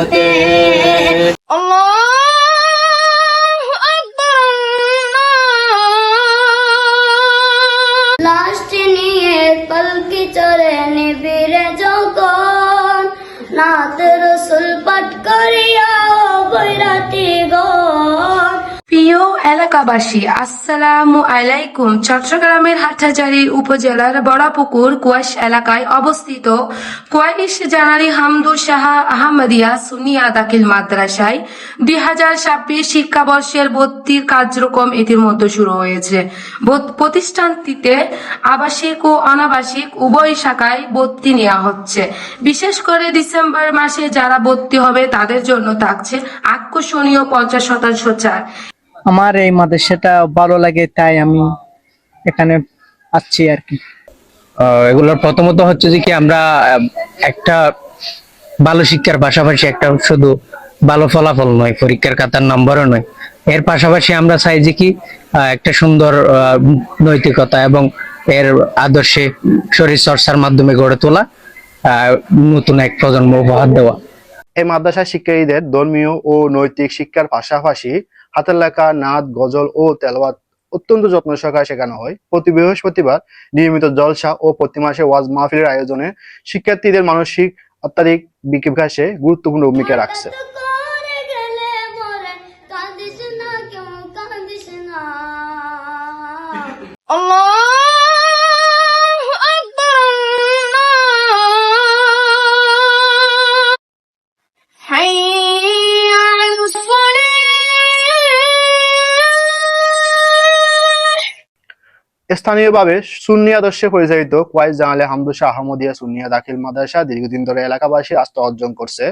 হতে লাস্ট নিয়ে পলকি চলে নিবিড়ে যখন নাত রসুল এলাকাবাসী, আসসালামু আলাইকুম। চট্টগ্রামের হাটহাজারী উপজেলার বড়াপুকুর কুয়াশ এলাকায় অবস্থিত কুয়াইশ জানারি হামদু সাহা আহমদিয়া সুনিয়া দাখিল মাদ্রাসায় দুই হাজার ছাব্বিশ শিক্ষাবর্ষের ভর্তির কার্যক্রম ইতিমধ্যে শুরু হয়েছে। প্রতিষ্ঠানটিতে আবাসিক ও অনাবাসিক উভয় শাখায় ভর্তি নেওয়া হচ্ছে। বিশেষ করে ডিসেম্বর মাসে যারা ভর্তি হবে তাদের জন্য থাকছে আকর্ষণীয় পঞ্চাশ শতাংশ ছাড় আমার এই মাদ্রাসাটা ভালো লাগে তাই আমি এখানে আসছি আর কি। আহ, এগুলোর প্রথমত হচ্ছে যে কি আমরা একটা ভালো শিক্ষার পাশাপাশি একটা শুধু ভালো ফলাফল নয় পরীক্ষার খাতার নম্বরও নয়। এর পাশাপাশি আমরা চাই যে কি আহ, একটা সুন্দর আহ, নৈতিকতা এবং এর আদর্শে শরীর চর্চার মাধ্যমে গড়ে তোলা আহ, নতুন এক প্রজন্ম উপহার দেওয়া। এই মাদ্রাসা শিক্ষার্থীদের ধর্মীয় ও নৈতিক শিক্ষার পাশাপাশি হাতের লেখা নাদ গজল ও তেলাওয়াত অত্যন্ত যত্ন সহকারে শেখানো হয়। প্রতি বৃহস্পতিবার নিয়মিত জলসা ও প্রতি মাসে ওয়াজ মাহফিলের আয়োজনে শিক্ষার্থীদের মানসিক আত্মারিক বিকাশে গুরুত্বপূর্ণ ভূমিকা রাখছে। করে স্থানীয়ভাবে সুন্নি আদর্শে পরিচালিত কোয়াইস জানালে হামদুশা আহমদিয়া সুন্নিয়া দাখিল মাদ্রাসা দীর্ঘদিন ধরে এলাকাবাসী আস্থা অর্জন করছে।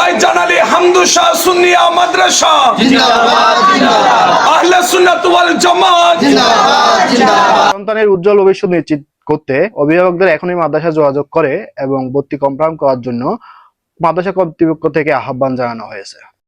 ওই জানালি হামদু সুন্নিয়া মাদ্রাসা। আহলে সুন্নাত ওয়াল জামাত। সন্তানের উজ্জ্বল ভবিষ্যৎ নিশ্চিত করতে অভিভাবকদের এখনই মাদ্রাসা যোগাযোগ করে এবং ভর্তি কনফার্ম করার জন্য মাদ্রাসা কর্তৃপক্ষ থেকে আহ্বান জানানো হয়েছে।